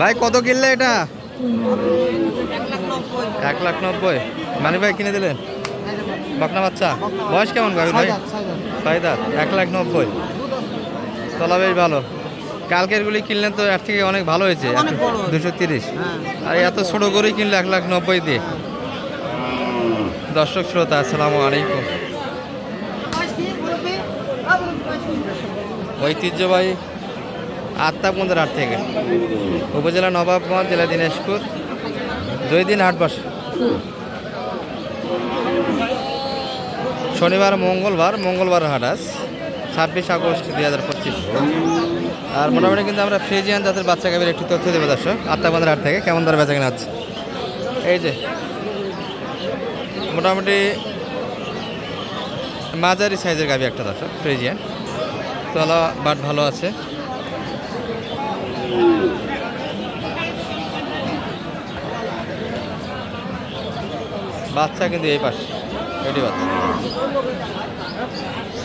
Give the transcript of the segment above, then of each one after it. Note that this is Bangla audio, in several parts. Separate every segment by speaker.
Speaker 1: ভাই কত কিনলে এটা? এক লাখ নব্বই। মানি ভাই কিনে দিলেন? বকনা বাচ্চা? বয়স কেমন গাবি ভাই ছয় দাঁত এক লাখ নব্বই। তলা বেশ ভালো। কালকের গুলি কিনলেন তো এর থেকে অনেক ভালো হয়েছে। দুশো তিরিশ। আর এত ছোটো করেই কিনলে এক লাখ নব্বই দিয়ে। দর্শক শ্রোতা আসসালামু আলাইকুম। ঐতিহ্যবাহী আত্মাকুন্দের হাট থেকে। উপজেলা নবাবগঞ্জ জেলা দিনাজপুর। দুই দিন হাট বসে। শনিবার, মঙ্গলবার মঙ্গলবার হাট আজ, ছাব্বিশ আগস্ট দুই হাজার পঁচিশ। আর মোটামুটি কিন্তু আমরা ফ্রিজিয়ান জাতের বাচ্চা গাভীর একটি তথ্য দেবো দর্শক। আত্মাকুন্দের হাট থেকে কেমন দরে বেচা কেনা হচ্ছে? এই যে, মোটামুটি মাঝারি সাইজের গাভী একটা দর্শক, ফ্রিজিয়ান। তলা বাট ভালো আছে। বাচ্চা কিন্তু এই পাশে, এটি বাচ্চা।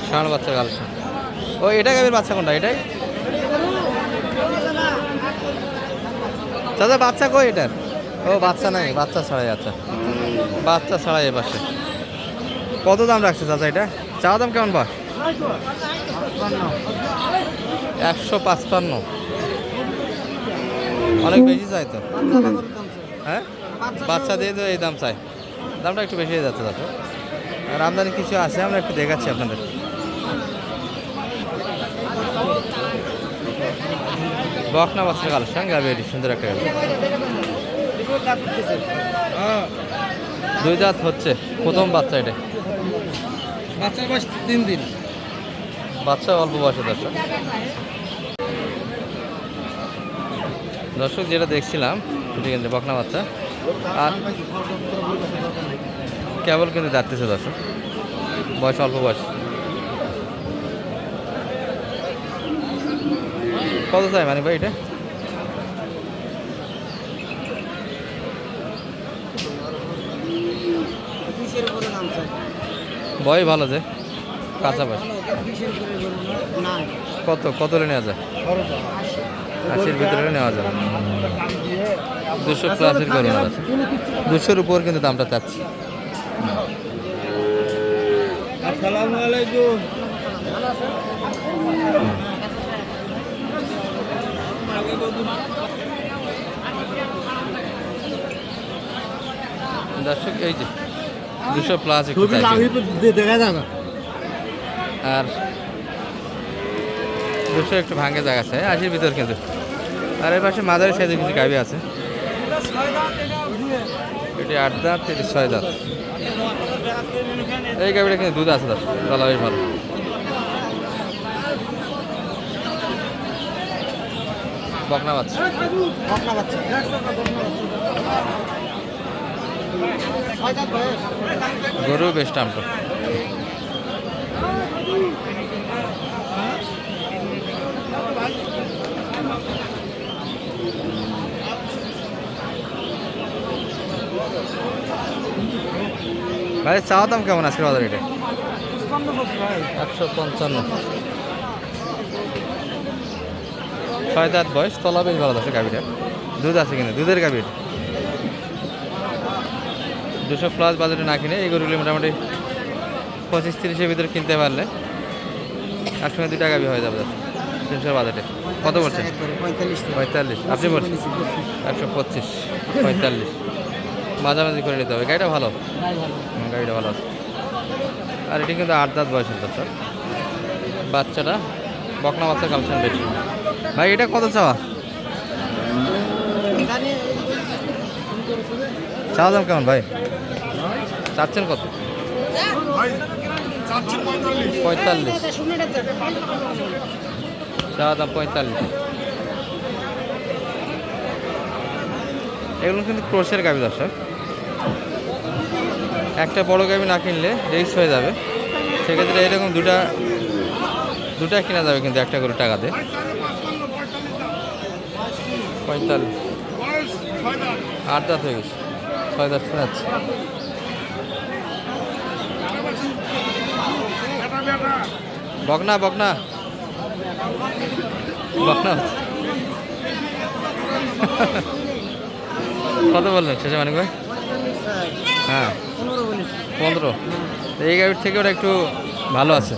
Speaker 1: ষাঁড় বাচ্চা গাল ও, এটা গাভীর বাচ্চা কোনটা, এটাই? দাদা বাচ্চা কই এটার? ও, বাচ্চা নাই, বাচ্চা ছাড়াই আচ্ছা বাচ্চা ছাড়াই এ পাশে। কত দাম রাখছে চাচা এটা? চাওয়া দাম কেমন বা একশো পাঁচপান্ন। অনেক বেশি চাই তো। হ্যাঁ? বাচ্চা দিয়ে তো এই দাম চাই। দামটা একটু বেশি হয়ে যাচ্ছে দাদা আর আমদানি কিছু আছে আমরা একটু দেখাচ্ছি আপনাদের। বকনা বাচ্চা কালেকশন গাবি এটি সুন্দর একটা গাবি। দুই দাঁত হচ্ছে প্রথম বাচ্চা এটা।
Speaker 2: বাচ্চার বয়স তিন দিন।
Speaker 1: বাচ্চা অল্প বয়সে দর্শক। দর্শক, যেটা দেখছিলাম, এটি কিন্তু বকনা বাচ্চা। আর কেবল কিন্তু যাচ্ছে দর্শক। বয়স অল্প বয়স। কত চাই মানে ভাই এটা? বয় ভালো যে, কাঁচা বয়স। কত কত নেওয়া যায়? আশির ভিতরে নেওয়া যাবে। দুশো প্লাসের করুন আছে দুশোর উপর কিন্তু দামটা চাচ্ছি। দর্শক এই যে দুশো প্লাস
Speaker 2: দেখা
Speaker 1: আর দুশো একটু ভাঙে জায়গা আছে আশির ভিতর কিন্তু। আর এর পাশে মাদারি সাইজে কিছু গাবি আছে। এটি আট দাঁত এটি ছয় দাঁত। এই গাবিটা কিন্তু দুধ আছে তলা বেশ ভালো
Speaker 2: দাঁত
Speaker 1: গরু বেশ টামটো ভাই চাওয়া দাম কেমন আজকের বাজার এটা একশো পঞ্চান্ন। ছয় দাঁত বয়স তলা বেশ ভালো আছে গাভীটা। দুধ আছে কিনা? দুধের গাভীর। দুশো প্লাস বাজারে না কিনে এই গরুগুলি মোটামুটি পঁচিশ তিরিশের ভিতরে কিনতে পারলে একসঙ্গে দুই টাকা হয়ে যাবে। তিনশোর বাজারে। কত বলছেন?
Speaker 2: পঁয়তাল্লিশ।
Speaker 1: পঁয়তাল্লিশ। আপনি বলছেন? একশো পঁচিশ। পঁয়তাল্লিশ। মাঝামাঝি করে নিতে হবে। গাড়িটা ভালো? গাড়িটা ভালো আছে। আর এটি কিন্তু আট দাঁত বয়সের দর্শক। বাচ্চাটা বকনা বাচ্চা কালেকশন বেশি। ভাই এটা কত চাওয়া? চাওয়া দাম কেমন ভাই? চাচ্ছেন কত? পঁয়তাল্লিশ। চাওয়া দাম পঁয়তাল্লিশ। এগুলো কিন্তু ক্রোশের গাবি দর্শক। একটা বড় গাবি না কিনলে রিক্স হয়ে যাবে। সেক্ষেত্রে এরকম দুটা দুটা কিনা যাবে কিন্তু একটা করে টাকাতে। পঁয়তাল্লিশ। আট দাঁত হয়ে গেছে। ছয় দাঁত শোনাচ্ছে বকনা বকনা। বকনা কত বললেন শেষে মানিক ভাই? হ্যাঁ।
Speaker 2: পনেরো
Speaker 1: এই গাড়ির থেকে ওটা একটু ভালো আছে।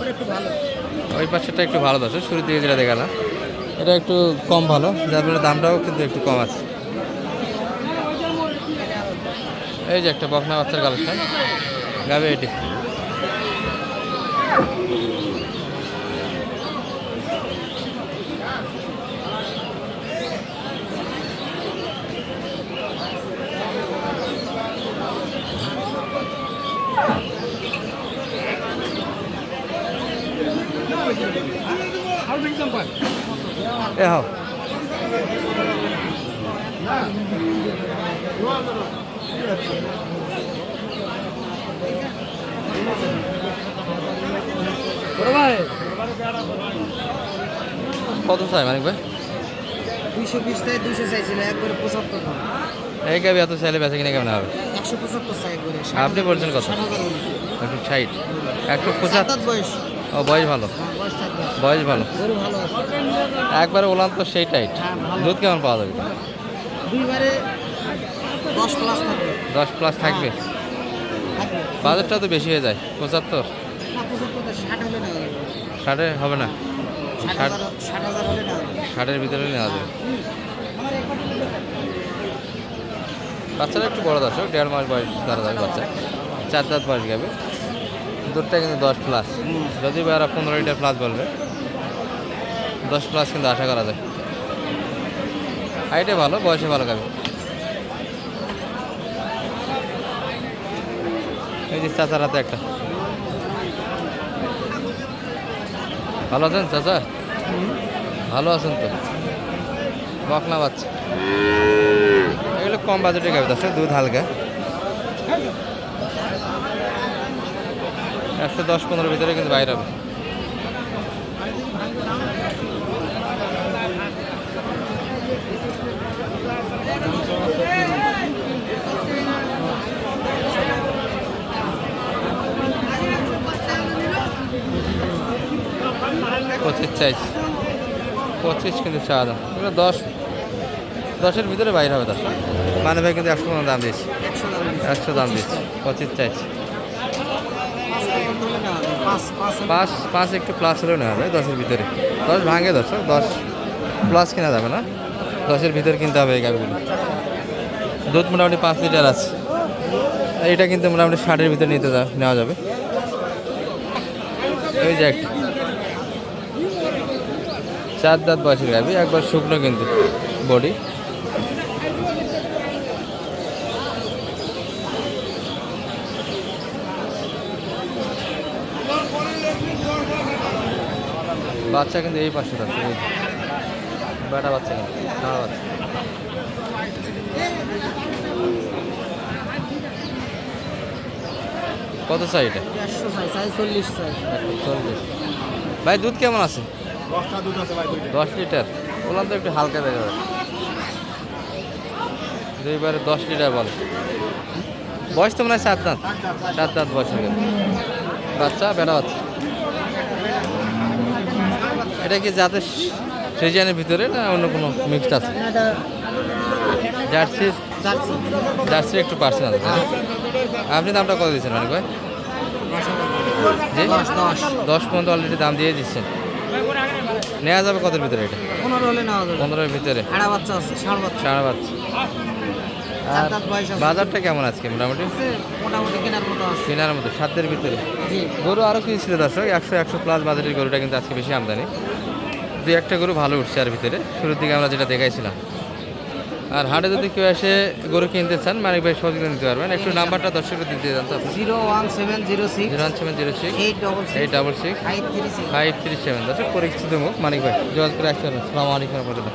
Speaker 1: ওই পাশেরটা একটু ভালো আছে শুরুর দিকে যেটা দেখালাম। এটা একটু কম ভালো যার ফলে দামটাও কিন্তু একটু কম আছে। এই যে একটা বকনা বাচ্চার কালেকশন। গাবে এটি। এ হও কত চাই মানিক ভাই?
Speaker 2: দুইশো বিশ থেকে দুইশো চাইছিল একবারে পঁচাত্তর
Speaker 1: এই গাবি এত চাইলে বেচা কিনে কেমন হবে?
Speaker 2: একশো পঁচাত্তর চাই
Speaker 1: আপনি বলছেন কত?
Speaker 2: ষাট
Speaker 1: একশো ষাট। একশো পঁচাত্তর।
Speaker 2: বয়স।
Speaker 1: ও, বয়স ভালো।
Speaker 2: বয়স
Speaker 1: ভালো। একবারে ওলান তো সেই টাইট দুধ কেমন পাওয়া যাবে?
Speaker 2: দশ প্লাস থাকবে।
Speaker 1: বাজারটা তো বেশি হয়ে যায়, পঁচাত্তর।
Speaker 2: ষাট
Speaker 1: হবে না। ষাটের ভিতরে নেওয়া যাবে। বাচ্চারা একটু বড় দর্শক, দেড় মাস বয়স তারা যাবে বাচ্চা। চার দাঁত বয়স যাবে দুধটা কিন্তু দশ প্লাস যদি বা এরা পনেরো লিটার প্লাস বলবে। দশ প্লাস কিন্তু আশা করা যায়। হাইটে ভালো, বয়সে ভালো খাবে এই যে চাচার হাতে একটা। ভালো আছেন চাচা? ভালো আছেন তো? বকনা বাচ্চা। এগুলো কম বাজেটে গাড়ি আছে, দুধ হালকা। একশো দশ পনেরো ভিতরে কিন্তু বাইরে হবে। পঁচিশ চাইছি পঁচিশ কিন্তু চা দাম। এগুলো দশ, দশের ভিতরে বাইরে হবে দশ মানে ভাই কিন্তু একশো দাম দিয়েছি।
Speaker 2: একশো দাম
Speaker 1: দিয়েছি। পঁচিশ চাইছি
Speaker 2: পাঁচ পাঁচ
Speaker 1: একটু প্লাস হলেও নেওয়া যায় দশের ভিতরে। দশ ভাঙে দশ দশ প্লাস কেনা যাবে না। দশের ভিতরে কিনতে হবে এই গাড়িগুলো। দুধ মোটামুটি পাঁচ লিটার আছে। এটা কিন্তু মোটামুটি ষাটের ভিতরে নিতে নেওয়া যাবে। এই যে একটা। চার দাঁত বয়সের গাবি একবার শুকনো কিন্তু বডি। বাচ্চা কিন্তু এই পাশে থাকছে বেটা বাচ্চা কিন্তু বাচ্চা। কত চাই এটা?
Speaker 2: চল্লিশ
Speaker 1: ভাই দুধ কেমন আছে? দশ লিটার? বললাম তো একটু হালকা দেখা যাবে দুইবারে দশ লিটার বলে। বয়স তো মনে হয় সাত দাঁত। সাত দাঁত বয়স হয়ে গেল বাচ্চা বেড়া বাচ্চা? এটা কি যাদের সিজনের ভিতরে না অন্য কোনো মিক্সড আছে?
Speaker 2: এটা
Speaker 1: জার্সির
Speaker 2: জার্সি
Speaker 1: একটু পার্সেন্ট আছে আপনি দামটা কত দিচ্ছেন মানে ভাই? জি?
Speaker 2: দশ
Speaker 1: পর্যন্ত অলরেডি দাম দিয়ে দিচ্ছেন। নেওয়া যাবে কতের ভিতরে এটা? পনেরোর ভিতরে।
Speaker 2: আড়া বাচ্চা আছে ষাঁড় বাচ্চা।
Speaker 1: সাড়ে বাচ্চা। আর বাজারটা কেমন আজকে মোটামুটি?
Speaker 2: কেনার মতো আছে।
Speaker 1: কেনার মতো সাতের ভিতরে। গরু আরও কিছু ছিল দর্শক একশো একশো প্লাস বাজারের গরুটা কিন্তু আজকে বেশি আমদানি। দুই একটা গরু ভালো উঠছে আর ভিতরে। শুরুর দিকে আমরা যেটা দেখাইছিলাম। আর হাটে যদি কেউ এসে গরু কিনতে চান মানিক ভাই সহযোগিতা নিতে পারবেন। একটু নাম্বারটা দর্শককে দিতে জান তো
Speaker 2: zero one seven zero six
Speaker 1: zero one seven zero six
Speaker 2: eight double
Speaker 1: eight
Speaker 2: six
Speaker 1: double six
Speaker 2: five three six
Speaker 1: five three seven. দর্শক পরিচিত মুখ মানিক ভাই যোগাযোগ করে আসতে পারবেন। সালামালাইকুম রহমতুল্লাহ।